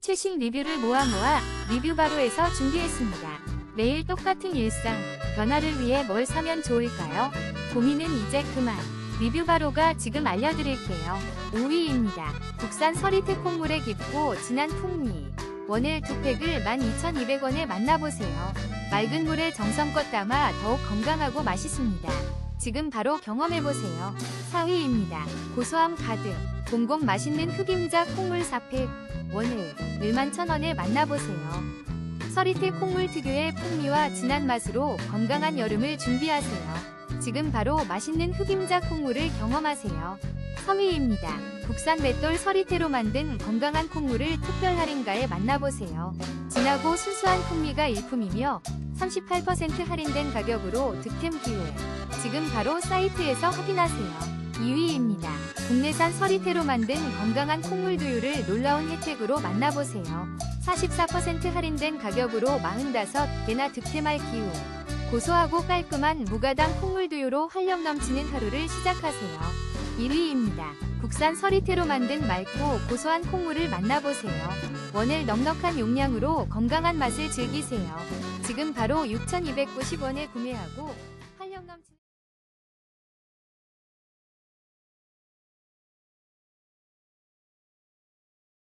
최신 리뷰를 모아 모아 리뷰 바로에서 준비했습니다. 매일 똑같은 일상, 변화를 위해 뭘 사면 좋을까요? 고민은 이제 그만. 리뷰 바로가 지금 알려드릴게요. 5위입니다. 국산 서리태 콩물에 깊고 진한 풍미. 원일 두 팩을 12,200원에 만나보세요. 맑은 물에 정성껏 담아 더욱 건강하고 맛있습니다. 지금 바로 경험해보세요. 4위입니다. 고소함 가득, 곰곰 맛있는 흑임자 콩물 4팩, 원을 11,000원에 만나보세요. 서리태 콩물 특유의 풍미와 진한 맛으로 건강한 여름을 준비하세요. 지금 바로 맛있는 흑임자 콩물을 경험하세요. 3위입니다. 국산 맷돌 서리태로 만든 건강한 콩물을 특별 할인가에 만나보세요. 진하고 순수한 풍미가 일품이며 38% 할인된 가격으로 득템 기회. 지금 바로 사이트에서 확인하세요. 2위입니다. 국내산 서리태로 만든 건강한 콩물 두유를 놀라운 혜택으로 만나보세요. 44% 할인된 가격으로 45개나 득템할 기회. 고소하고 깔끔한 무가당 콩물 두유로 활력 넘치는 하루를 시작하세요. 1위입니다. 국산 서리태로 만든 맑고 고소한 콩물을 만나보세요. 원을 넉넉한 용량으로 건강한 맛을 즐기세요. 지금 바로 6,290원에 구매하고 활력 넘치는